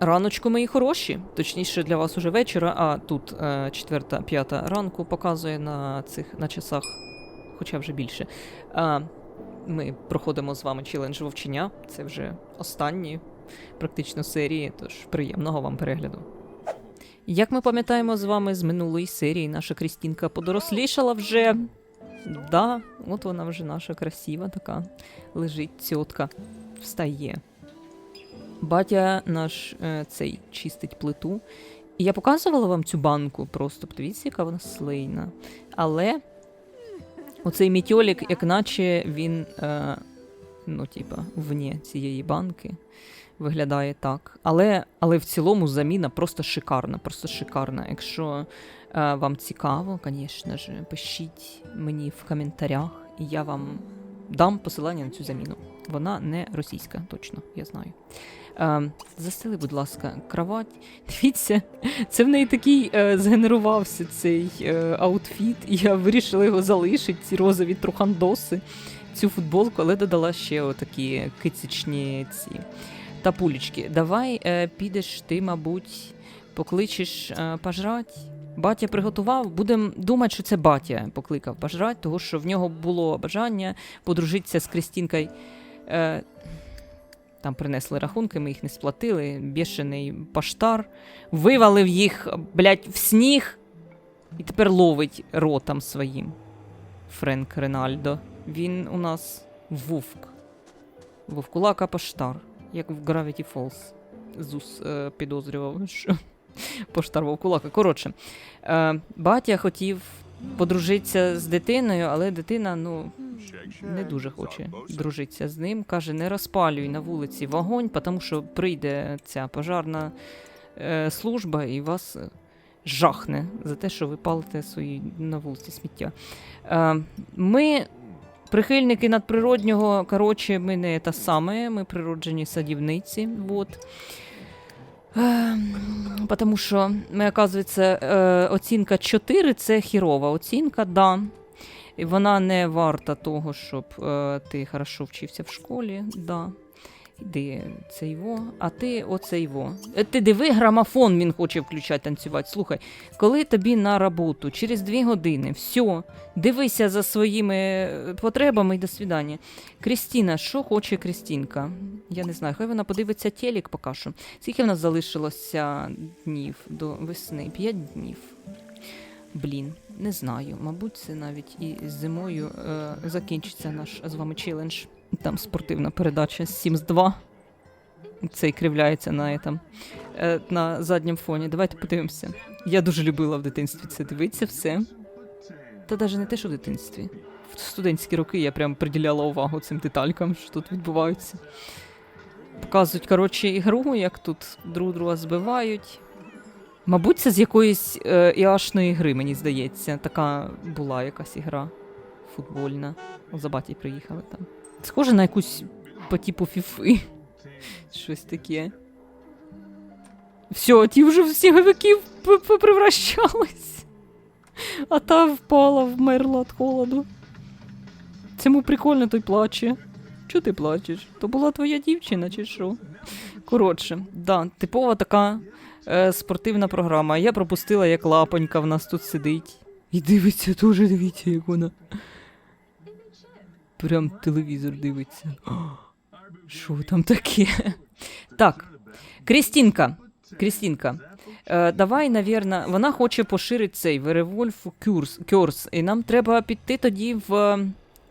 Раночку мої хороші. Точніше, для вас уже вечора, а тут е, четверта, п'ята ранку показує на цих на часах, хоча вже більше. А, ми проходимо з вами челендж вовчення. Це вже останні практично серії, тож приємного вам перегляду. Як ми пам'ятаємо з вами з минулої серії, наша Крістінка подорослішала вже. Да, от вона вже наша красива така. Лежить цьотка, встає. Батя наш е, цей чистить плиту. І я показувала вам цю банку просто. Подивіться, яка вона слейна. Але оцей мітьолік, як наче він, е, ну, типа, вні цієї банки виглядає так. Але, але в цілому заміна просто шикарна, просто шикарна. Якщо е, вам цікаво, звісно ж, пишіть мені в коментарях, і я вам дам посилання на цю заміну. Вона не російська, точно, я знаю. Е, застели, будь ласка, кровать. Дивіться, це в неї такий е, згенерувався цей е, аутфіт, і я вирішила його залишити, ці розові трухандоси, цю футболку, але додала ще отакі кицичні ці тапулечки. Давай е, підеш ти, мабуть, покличеш е, пожрать. Батя приготував, будемо думати, що це батя покликав пожрать, тому що в нього було бажання подружитися з Крістінкою. Е, там принесли рахунки, ми їх не сплатили. Бішений паштар вивалив їх, блядь, в сніг і тепер ловить ротом своїм. Френк Ренальдо. Він у нас вовк. Вовкулака паштар, як в Gravity Falls. Зус е, підозрював, що поштар вовкулака. Коротше, е, батя хотів подружитися з дитиною, але дитина, ну, не дуже хоче дружитися з ним. Каже, не розпалюй на вулиці вогонь, тому що прийде ця пожарна е, служба і вас е, жахне за те, що ви палите свої на вулиці сміття. Е, ми. Прихильники надприроднього, коротше, ми не те саме, ми природжені садівниці. Вот. Ем, Потому що, оказується, е, оцінка 4 це хірова оцінка, да. І вона не варта того, щоб е, ти хорошо вчився в школі, да. Іди цей во, а ти оцей во. Е, Ти диви, грамофон він хоче включати танцювати. Слухай, коли тобі на роботу через дві години, все, дивися за своїми е, потребами і до свидання. Крістіна, що хоче Крістінка? Я не знаю, хай вона подивиться телек поки. Скільки в нас залишилося днів до весни? П'ять днів. Блін, не знаю. Мабуть, це навіть і зимою е, закінчиться наш з вами челендж. Там спортивна передача Sims 2. Цей кривляється на, этом, е, на задньому фоні. Давайте подивимося. Я дуже любила в дитинстві це дивитися все. Та навіть не те, що в дитинстві. В студентські роки я прям приділяла увагу цим деталькам, що тут відбуваються. Показують, коротше, ігру, як тут друг друга збивають. Мабуть, це з якоїсь е, іашної гри, мені здається. Така була якась ігра футбольна. О, за батій приїхали там. Схоже на якусь по типу фіфи. Щось таке. Все, ті вже в сніговиків попривращались. А та впала, вмерла від холоду. Цьому прикольно той плаче. Чого ти плачеш? То була твоя дівчина, чи що? Коротше, да, типова така е, спортивна програма. Я пропустила, як лапонька в нас тут сидить. І дивиться теж, дивіться, як вона. Прям телевізор дивиться. Що там таке? Так, Крістінка. Крістінка. Е, давай, навірно, вона хоче поширити цей Werewolf Curse, Curse, і нам треба піти тоді в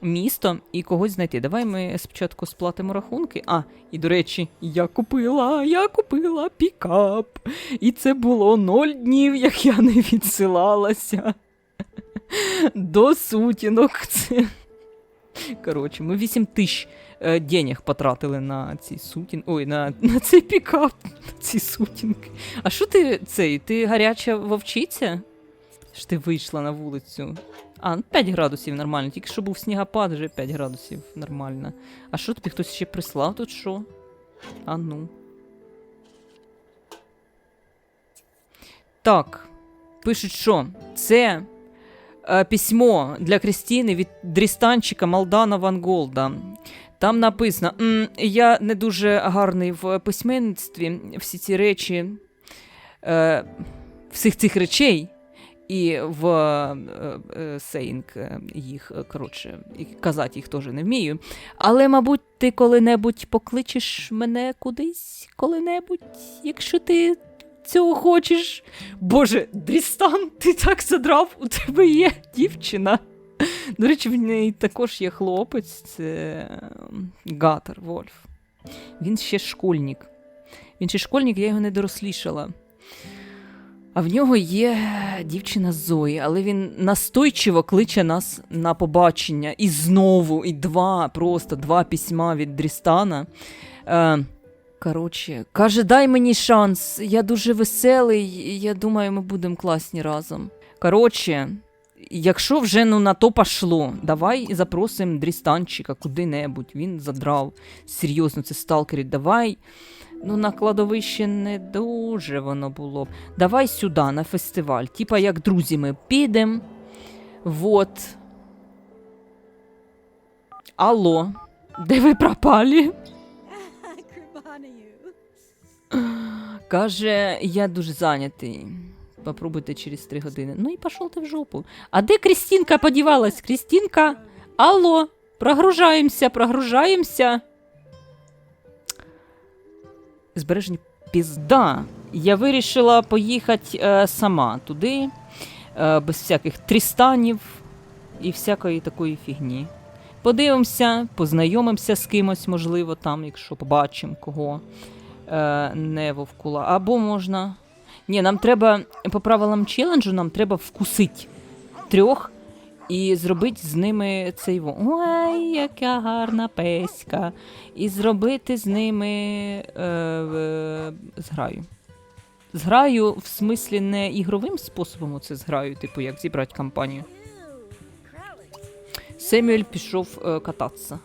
місто і когось знайти. Давай ми спочатку сплатимо рахунки. А, і до речі, я купила, я купила пікап. І це було ноль днів, як я не відсилалася. До сутінок. Це... Коротше, ми 8 тисяч е, денег потратили на ці сутін. Ой, на, на цей пікап, на ці сутінки. А що ти цей? Ти гаряча вовчиця? Що ти вийшла на вулицю? А, ну 5 градусів нормально, тільки що був снігопад, вже 5 градусів нормально. А що тобі хтось ще прислав тут що? А ну. Так. Пишуть, що це е, письмо для Крістіни від дрістанчика Малдана Ван Голда. Там написано: «М, я не дуже гарний в письменництві, всі ці речі, е, всіх цих речей. І в е, е, сейнг е, їх, коротше, і казати їх теж не вмію. Але, мабуть, ти коли-небудь покличеш мене кудись, коли-небудь, якщо ти цього хочеш. Боже, Дрістан, ти так задрав, у тебе є дівчина. До речі, в неї також є хлопець, це Гатер Вольф. Він ще школьник. Він ще школьник, я його не дорослішала. А в нього є дівчина Зої, але він настойчиво кличе нас на побачення. І знову, і два, просто два письма від Дрістана. Е, коротше, каже, дай мені шанс. Я дуже веселий, і я думаю, ми будемо класні разом. Коротше, якщо вже ну, на то пошло, давай запросимо Дрістанчика куди-небудь. Він задрав. Серйозно, це сталкери, давай. Ну, на кладовище не дуже воно було б. Давай сюди, на фестиваль. Типа як друзі ми підемо. Вот. Алло, де ви пропали? Каже, я дуже зайнятий. Попробуйте через три години. Ну і пішов ти в жопу. А де Крістінка подівалась? Крістінка? Алло, прогружаємося, прогружаємося. Збережені пізда. Я вирішила поїхати е, сама туди, е, без всяких трістанів і всякої такої фігні. Подивимося, познайомимося з кимось, можливо, там, якщо побачимо кого е, не вовкула. Або можна. Ні, нам треба, по правилам челенджу, нам треба вкусити трьох і зробити з ними цей. Ой, яка гарна песька. І зробити з ними е, е, зграю. Зграю, в смислі, не ігровим способом оце зграю, типу, як зібрати компанію. Семюель пішов е, кататися.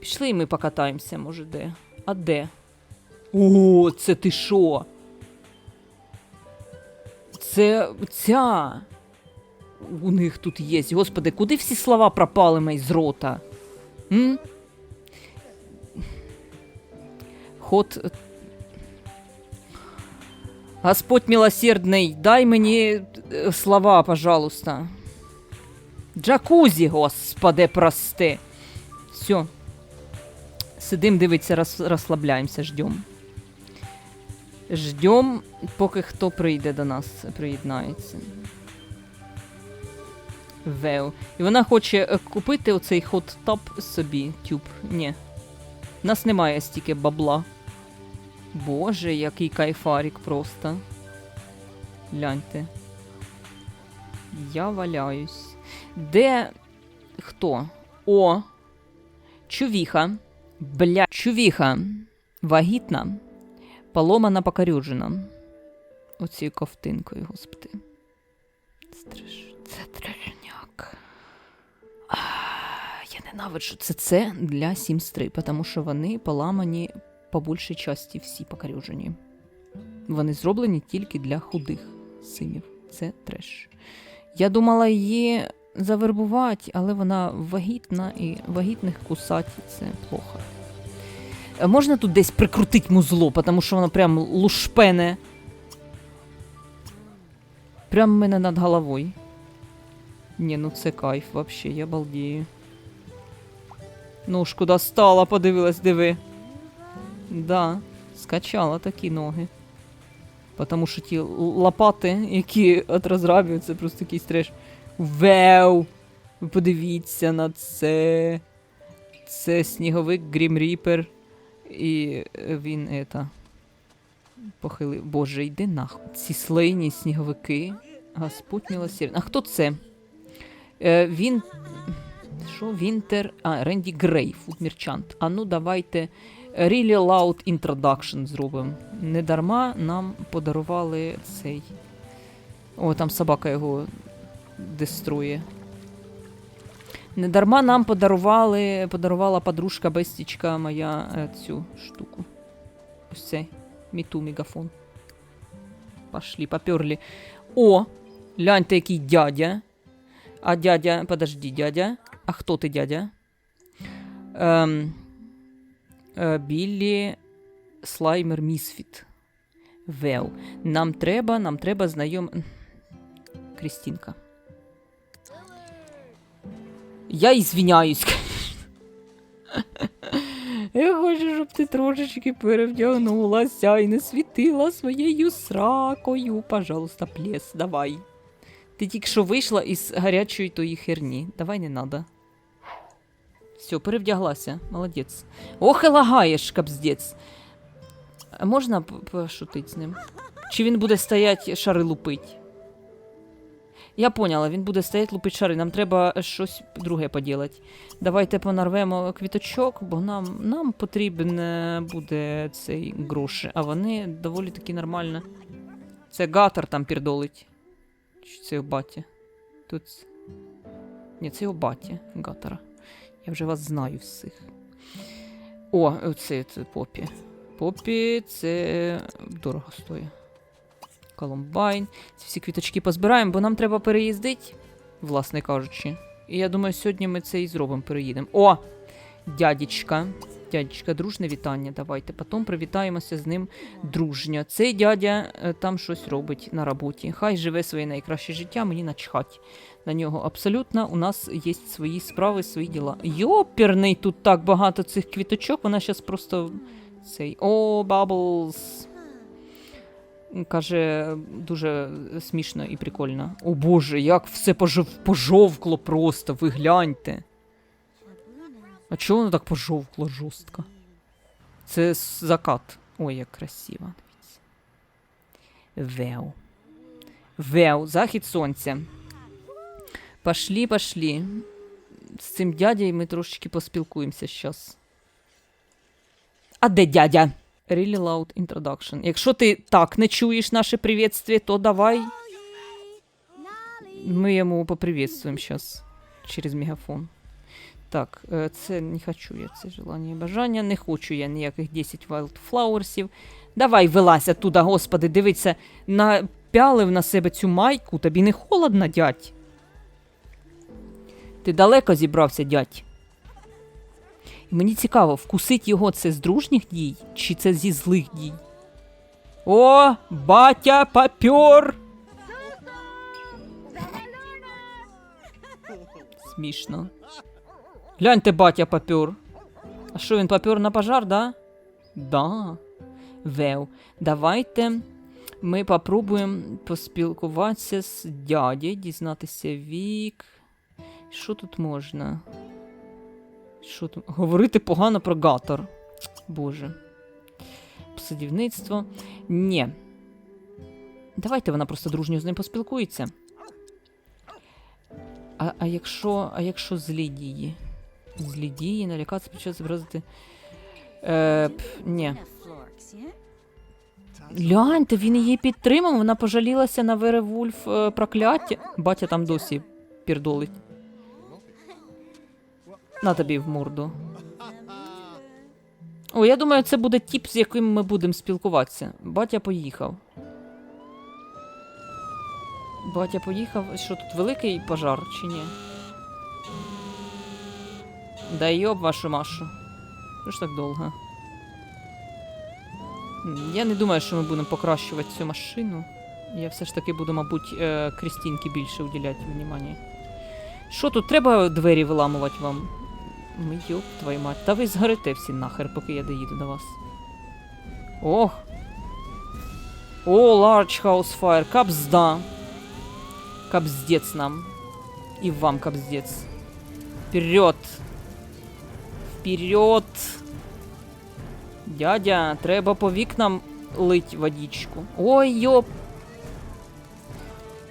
Пішли і ми покатаємося, може, де. А де? О, це ти що? Це ця. У них тут є. Господи, куди всі слова пропали мої з рота? М? Ход. Господь милосердний, дай мені е, слова, пожалуйста. Джакузі, господи, прости. Все. Сидим, дивиться, роз, розслабляємося, ждем. Ждем, поки хто прийде до нас, приєднається. Веу. І вона хоче е, купити оцей хот-топ собі, тюб. Ні. У нас немає стільки бабла. Боже, який кайфарік просто. Гляньте. Я валяюсь. Де. Хто? О! Чувіха. Бля, чувіха. Вагітна. Поломана покорюджена. Оцією ковтинкою, господи. Страш... Це трешняк. Я ненавиджу це це для сімстри, тому що вони поламані по більшій часті всі покорюжені. Вони зроблені тільки для худих синів. Це треш. Я думала її завербувати, але вона вагітна і вагітних кусати це плохо. Е, Можна тут десь прикрутити музло, тому що воно прям лушпене. Прям мене над головою. Ні, ну це кайф вообще, я балдію. Ну ж, куди стала, подивилась, диви. Да, скачала такі ноги. Потому що ті лопати, які це просто якийсь треш. Веу! Ви подивіться на це. Це сніговик Грім Ріпер. І е, він ета. Похилив. Боже, йди нахуй. Ці слейні сніговики. Господь милосердний. А хто це? Е, він. Що? Вінтер. А, Ренді Грей, Фуд Мерчант. А ну давайте. Really Loud Introduction зробимо. Недарма нам подарували цей. О, там собака його деструє. Недарма нам подарували, подарувала подружка Бестічка моя е, цю штуку. Ось цей міту мегафон. Пошли, поперли. О! Гляньте, який дядя. А дядя, подожди, дядя. А хто ти, дядя? Ем, е, Біллі Слаймер Місфіт. Вел. Нам треба, нам треба знайом. Крістінка. Я ізвиняюсь. Я хочу, щоб ти трошечки перевдягнулася і не світила своєю сракою. Пожалуйста, плес, давай. Ти тільки що вийшла із гарячої тої херні. Давай не надо. Все, перевдяглася. Молодець. Ох, і лагаєш, капздець. Можна пошутити з ним? Чи він буде стоять шари лупить? Я поняла, він буде стоять лупить шари. Нам треба щось друге поділати. Давайте понарвемо квіточок, бо нам, нам потрібен е, буде цей гроші, а вони доволі таки нормально. Це гатор там пірдолить. Чи це його батя? Тут. Ні, це його батя, гатора. Я вже вас знаю всіх. О, оце це попі. Попі це дорого стоїть. Колумбайн. Ці всі квіточки позбираємо, бо нам треба переїздити, власне кажучи. І я думаю, сьогодні ми це і зробимо, переїдемо. О! Дядечка. Дядечка, дружне вітання. Давайте. Потім привітаємося з ним дружньо. Цей дядя е, там щось робить на роботі. Хай живе своє найкраще життя, мені начхать. На нього абсолютно у нас є свої справи, свої діла. Йоперний, тут так багато цих квіточок, вона зараз просто цей. О, Баблс. Каже, дуже смішно і прикольно. О боже, як все пожов... пожовкло просто, ви гляньте. А чого воно так пожовкло жорстко? Це закат. Ой, як красиво. Веу. Веу, захід сонця. Пошли, пошли. З цим дядей ми трошечки поспілкуємося зараз. А де дядя? Really loud introduction. Якщо ти так не чуєш наше привітствие, то давай ми йому поприветствуємо зараз через мегафон. Так, е, це не хочу я це желання і бажання. Не хочу я ніяких 10 wildflowersів. Давай вилазь оттуда, господи, дивиться, напялив на себе цю майку, тобі не холодно, дядь. Ти далеко зібрався, дядь. І мені цікаво, вкусить його це з дружніх дій, чи це зі злих дій. О, батя попер! Смішно. Гляньте, батя попер. А що він попер на пожар, да? Да. Вев. Давайте ми попробуємо поспілкуватися з дядей, дізнатися вік. Що тут можна? Що тут? Говорити погано про гатор. Боже. Садівництво. Ні. Давайте вона просто дружньо з ним поспілкується. А, а якщо. А якщо злі дії? Злі дії, налякатися час зобразити. Е, п, ні. Гляньте, він її підтримав, вона пожалілася на Веревульф е, прокляття. Батя там досі пірдолить. На тобі в морду. О, я думаю, це буде тіп, з яким ми будемо спілкуватися. Батя поїхав. Батя поїхав. Що тут великий пожар чи ні? Да йоб вашу машу. Що ж так довго? Я не думаю, що ми будемо покращувати цю машину. Я все ж таки буду, мабуть, е, Крістінки більше уділяти внимання. Що тут треба двері виламувати вам? Йоп, твою мать. Та ви згорите всі нахер, поки я доїду до вас. Ох. О, large house fire. Капзда. Капздец нам. И вам капздец. Вперед. Вперед. Дядя, треба по вікнам лить водичку. Ой, йоп.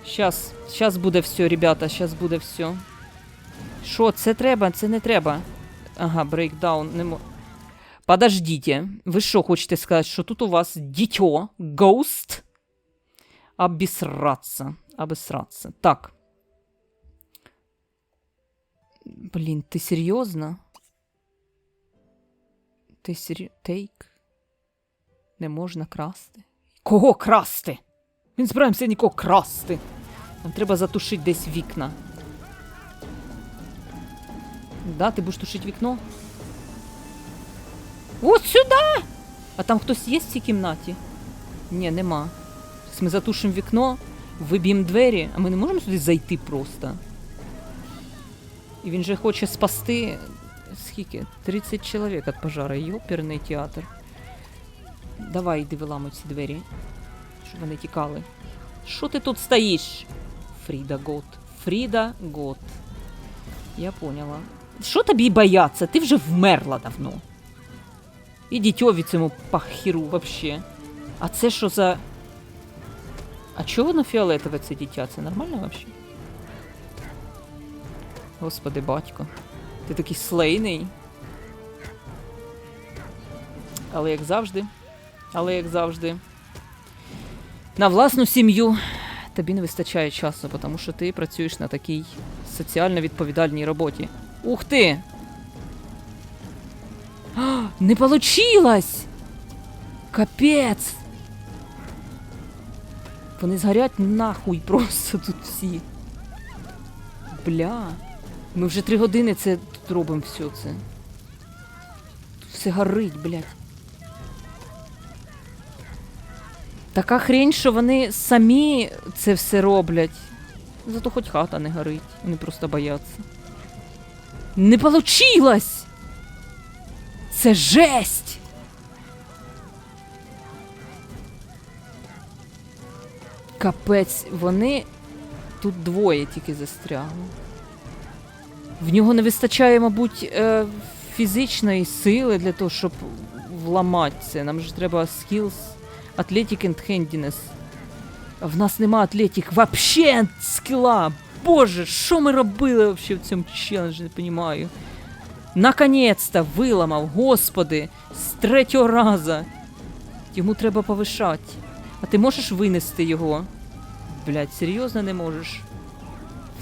Щас, щас буде все, ребята, щас буде все. Що, це треба, це не треба. Ага, брейкдаун не мо... Подождите, ви що хочете сказати, що тут у вас дітьо, ghost? Обісраться, обісраться. Так. Блін, ти серйозно? Ти? Тейк? Не можна красти? Кого красти? Він збираємося нікого красти. Нам треба затушити десь вікна. Да, ти будеш тушити вікно? От сюди! А там хтось є в цій кімнаті? Ні, нема. Ми затушимо вікно, виб'ємо двері, а ми не можемо сюди зайти просто. І він же хоче спасти. Скільки? 30 чоловік від пожара. Йоперний театр. Давай, йди виламуй ці двері, щоб вони тікали. Що ти тут стоїш? Фріда Гот. Фріда Гот. Я поняла. Що тобі бояться? Ти вже вмерла давно. І дітьові цьому пахіру вообще. А це що за. А чого воно фіолетове це дитя? Це нормально вообще? Господи, батько. Ти такий слейний. Але як завжди. Але як завжди. На власну сім'ю тобі не вистачає часу, тому що ти працюєш на такій соціально відповідальній роботі. Ух ти! А, не получилось! Капець! Вони згорять нахуй просто тут всі. Бля. Ми вже три години це тут робимо все це. Тут все горить, блядь. Така хрень, що вони самі це все роблять. Зато хоч хата не горить. Вони просто бояться. Не получилось! Це жесть! Капець, вони тут двоє тільки застрягли. В нього не вистачає, мабуть, е, фізичної сили для того, щоб вламати це. Нам ж треба skills, athletic and handiness. В нас нема атлетик вообще скіла. Боже, що ми робили вообще в цьому челенджі, не розумію. Наконець-то виламав, господи, з третього раза. Йому треба повишати. А ти можеш винести його? Блять, серйозно не можеш.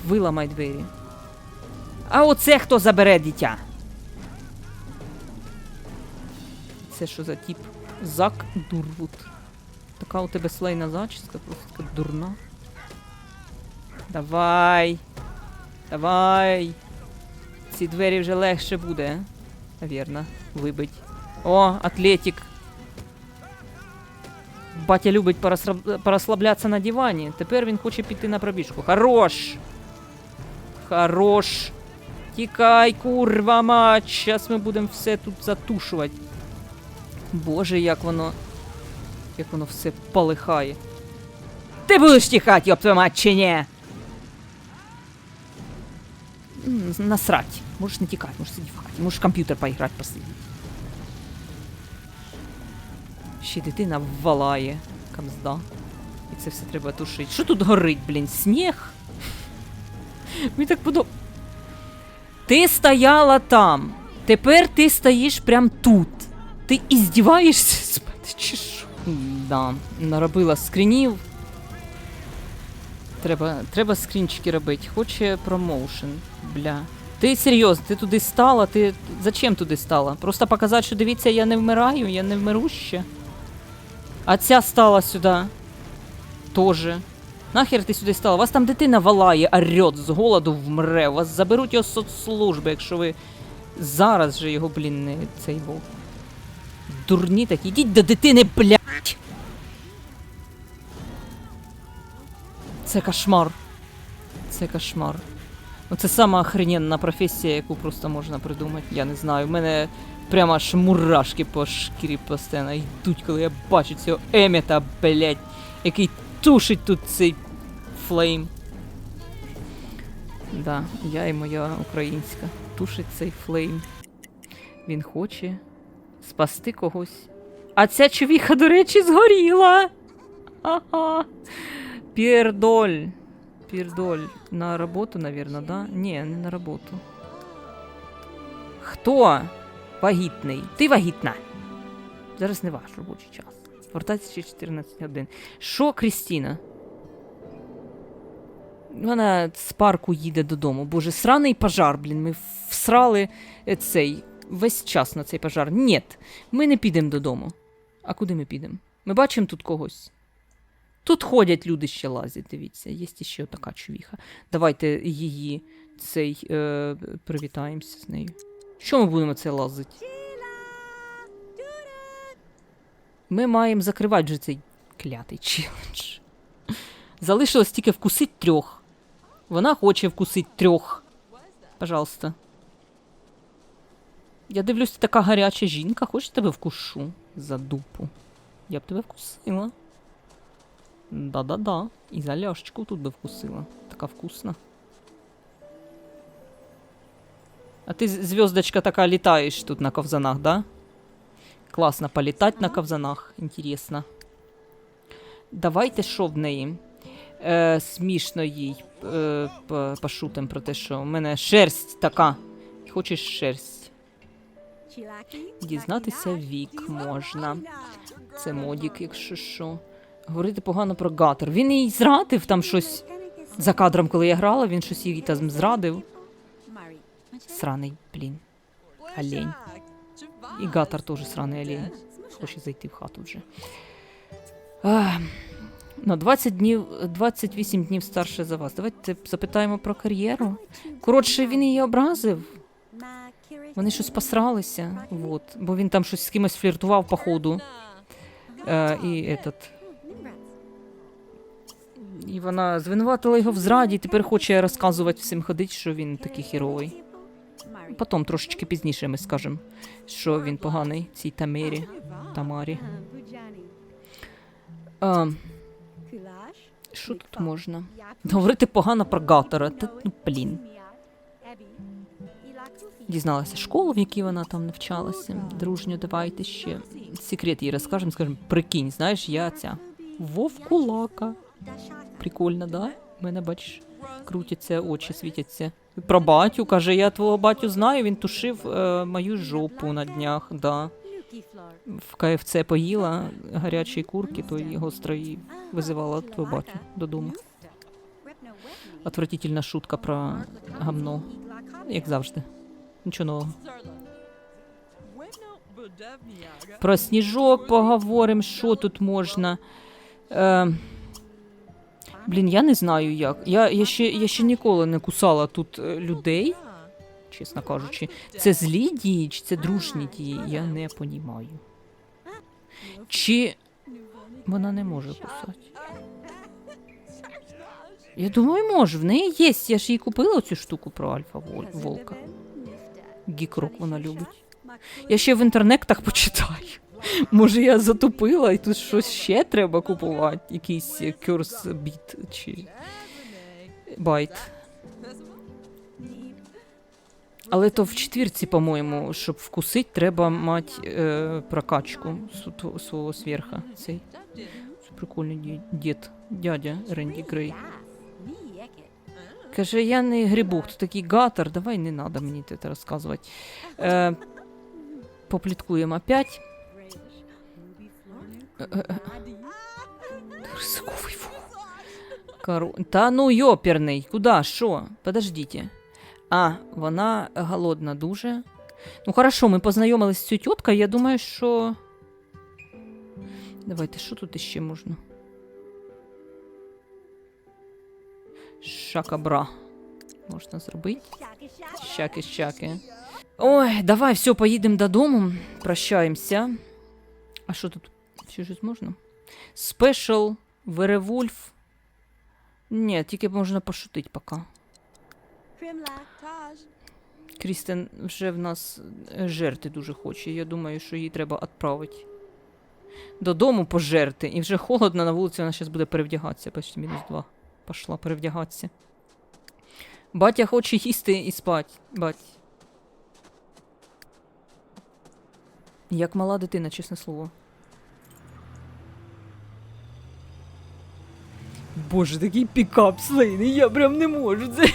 Виламай двері. А оце хто забере дитя? Це що за тип? Зак Дурвуд. Така у тебе слейна зачіска, просто така дурна. Давай. Давай. Ці двері вже легше буде. Навірно, вибить. О, атлетик. Батя любить порозслаблятися на дивані. Тепер він хоче піти на пробіжку. Хорош! Хорош! Тікай, курва мать! Щас ми будемо все тут затушувати. Боже, як воно. Як воно все полихає. Ти будеш тікати, йоп твою мать, чи ні? Насрать. Можеш не тікати, можеш сидіти в хаті. Можеш комп'ютер поіграти посидіти. Ще дитина ввалає. Камзда. І це все треба тушити. Що тут горить, блін? Сніг? Мені так подоб... Ти стояла там. Тепер ти стоїш прям тут. Ти іздіваєшся з мене, чи що? Да, наробила скрінів. Треба, треба скрінчики робити. Хоче промоушен. Бля. Ти серйозно, ти туди стала? Ти зачем туди стала? Просто показати, що дивіться, я не вмираю, я не вмиру ще. А ця стала сюди. Тоже. Нахер ти сюди стала? Вас там дитина валає, орет, з голоду вмре. Вас заберуть його з соцслужби, якщо ви зараз же його, блін, не цей вов. Дурні такі. Ідіть до дитини, блядь! Це кошмар. Це кошмар. Ну, це сама охрененна професія, яку просто можна придумати. Я не знаю. У мене прямо аж мурашки по шкірі постійно йдуть, коли я бачу цього Емета, блядь, який тушить тут цей флейм. Да, я і моя українська. Тушить цей флейм. Він хоче спасти когось. А ця човіха, до речі, згоріла. Ага. Пірдоль. Пірдоль. На роботу, навірно, да? Ні, не на роботу. Хто вагітний? Ти вагітна. Зараз не ваш робочий час. Вертайтеся через 14 годин. Що Крістіна? Вона з парку їде додому. Боже, сраний пожар, блін. Ми всрали е, цей весь час на цей пожар. Ні, ми не підемо додому. А куди ми підемо? Ми бачимо тут когось. Тут ходять люди ще лазять, дивіться, є ще така чувіха. Давайте її цей е, привітаємося з нею. Що ми будемо це лазити? Ми маємо закривати вже цей клятий челендж. Залишилось тільки вкусить трьох. Вона хоче вкусить трьох. Пожалуйста. Я дивлюсь, ти така гаряча жінка, хочеш тебе вкушу за дупу. Я б тебе вкусила. Да-да-да. І за ляшечку тут би вкусила. Така вкусна. А ти, з- звездочка, така літаєш тут на ковзанах, да? Класно політати на ковзанах. Інтересно. Давайте що в неї? Е, смішно їй е, пошутим про те, що в мене шерсть така. Хочеш шерсть? Дізнатися вік можна. Це модік, якщо що. Говорити погано про гатер. Він їй зрадив там щось за кадром, коли я грала, він щось їй там зрадив. Сраний, блін. Олень. І гатер теж сраний олень. Хоче зайти в хату вже. А, ну, 20 днів, 28 днів старше за вас. Давайте запитаємо про кар'єру. Коротше, він її образив. Вони щось посралися, вот, бо він там щось з кимось фліртував по ходу. Е, і, этот, і вона звинуватила його в зраді, і тепер хоче розказувати всім ходить, що він такий хіровий. Потім трошечки пізніше ми скажемо, що він поганий цій Тамері, Тамарі. А, що тут можна? Говорити погано про гатера. Та, ну, блін. Дізналася школу, в якій вона там навчалася. Дружньо, давайте ще. Секрет їй розкажемо, скажемо, прикинь, знаєш, я ця вовкулака. Прикольно, да? Мене, бачиш, крутяться, очі світяться. Про батю, каже, я твого батю знаю, він тушив е, мою жопу на днях, да. В КФЦ поїла гарячої курки, то й гостро її визивала твого батю додому. Отвратительна шутка про гамно, як завжди. Нічого нового. Про сніжок поговоримо, що тут можна. Е, блін, я не знаю як. Я, я, ще, я ще ніколи не кусала тут е, людей, чесно кажучи. Це злі дії, чи це дружні дії, я не понімаю. Чи вона не може кусати? Я думаю, може. В неї є. Я ж їй купила цю штуку про альфа Вол- волка. Гікрок вона любить. Я ще в інтернетах почитаю. Може, я затупила і тут щось ще треба купувати, якийсь кюрс біт чи байт. Але то в четвірці, по-моєму, щоб вкусить, треба мати е, прокачку свого сверха. Цей. Це прикольний дід, дядя Ренді Грей. Каже, я не грибу, хто такий гатер, давай не надо мені це розказувати. Е, попліткуємо опять. Рисковий вовк. Кору... Та ну йоперний, куда, що? Подождите. А, вона голодна дуже. Ну хорошо, ми познайомились з цією тіткою, я думаю, що. Давайте, що тут іще можна? Шакабра. Можна зробити. Щаки, щаки. Ой, давай, все, поїдемо додому. Прощаємося. А що тут? Ще щось можна? Спешл, Веревульф. Ні, тільки можна пошутити поки. Крістен вже в нас е, жерти дуже хоче. Я думаю, що її треба відправити. Додому пожерти. І вже холодно на вулиці, вона зараз буде перевдягатися. Почти мінус два. Пошла перевдягатися. Батя хоче їсти і спати. Бать. Як мала дитина, чесне слово. Боже, такий пікап слейний, я прям не можу. Це,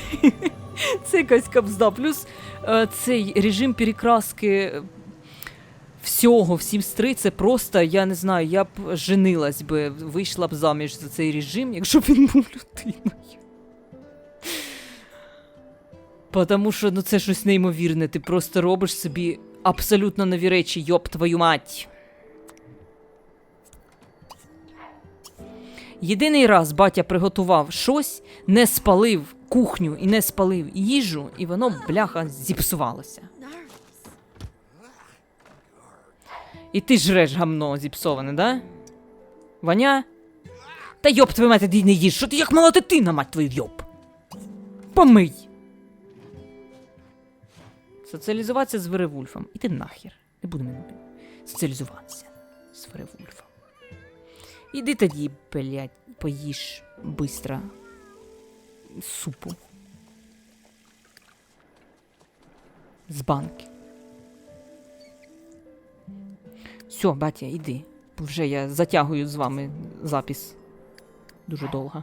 це якась капзда. Плюс е, цей режим перекраски всього, всім стри, це просто, я не знаю, я б женилась би, вийшла б заміж за цей режим, якщо б він був людиною. Потому що ну, це щось неймовірне. Ти просто робиш собі абсолютно нові речі, йоп твою мать. Єдиний раз батя приготував щось, не спалив кухню і не спалив їжу, і воно, бляха, зіпсувалося. І ти жреш гамно зіпсоване, да? Ваня? Та йоп, твою мать, ти не їж, що ти як мала дитина, мать твою йоп. Помий. Соціалізуватися з Веревульфом. Іди нахер. Не будемо соціалізуватися з Веревульфом. Іди тоді, блядь, поїж быстро супу. З банки. Все, батя, іди. Вже я затягую з вами запис. Дуже довго.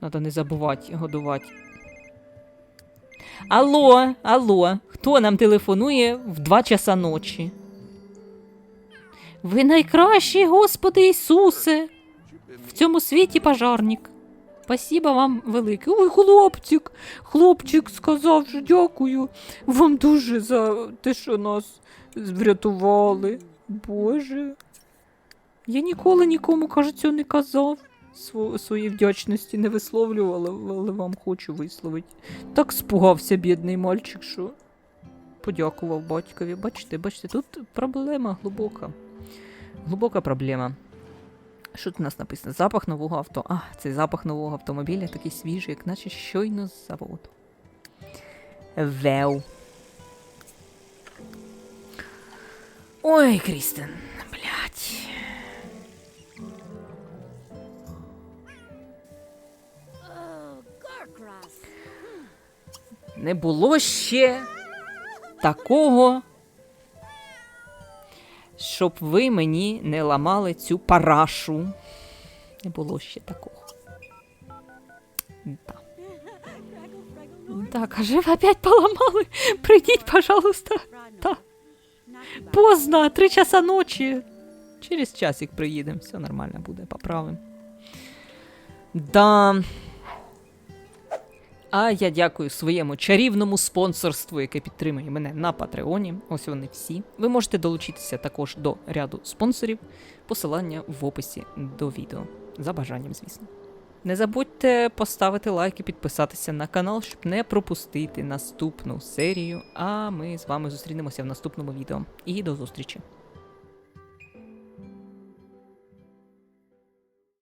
Надо не забувати годувати. Алло, алло, хто нам телефонує в 2 часа ночі? Ви найкращий, Господи Ісусе! В цьому світі пожарник. Спасибо вам велике. Ой, хлопчик, хлопчик сказав, що дякую вам дуже за те, що нас врятували. Боже. Я ніколи нікому, кажуть, не казав. Сво- Свої вдячності не висловлювала, але вам хочу висловити. Так спугався бідний мальчик, що подякував батькові. Бачите, бачите, тут проблема глибока. Глибока проблема. Що тут у нас написано? Запах нового авто. А, цей запах нового автомобіля такий свіжий, як наче щойно з заводу. Веу. Ой, Крістен, блядь. Не було ще такого, щоб ви мені не ламали цю парашу. Не було ще такого. Да. Так, а ви опять поламали? Прийдіть, пожалуйста. Та. Поздно, три часа ночі. Через часик приїдемо, все нормально буде, поправимо. Да. А я дякую своєму чарівному спонсорству, яке підтримує мене на Патреоні. Ось вони всі. Ви можете долучитися також до ряду спонсорів. Посилання в описі до відео. За бажанням, звісно. Не забудьте поставити лайк і підписатися на канал, щоб не пропустити наступну серію. А ми з вами зустрінемося в наступному відео. І до зустрічі!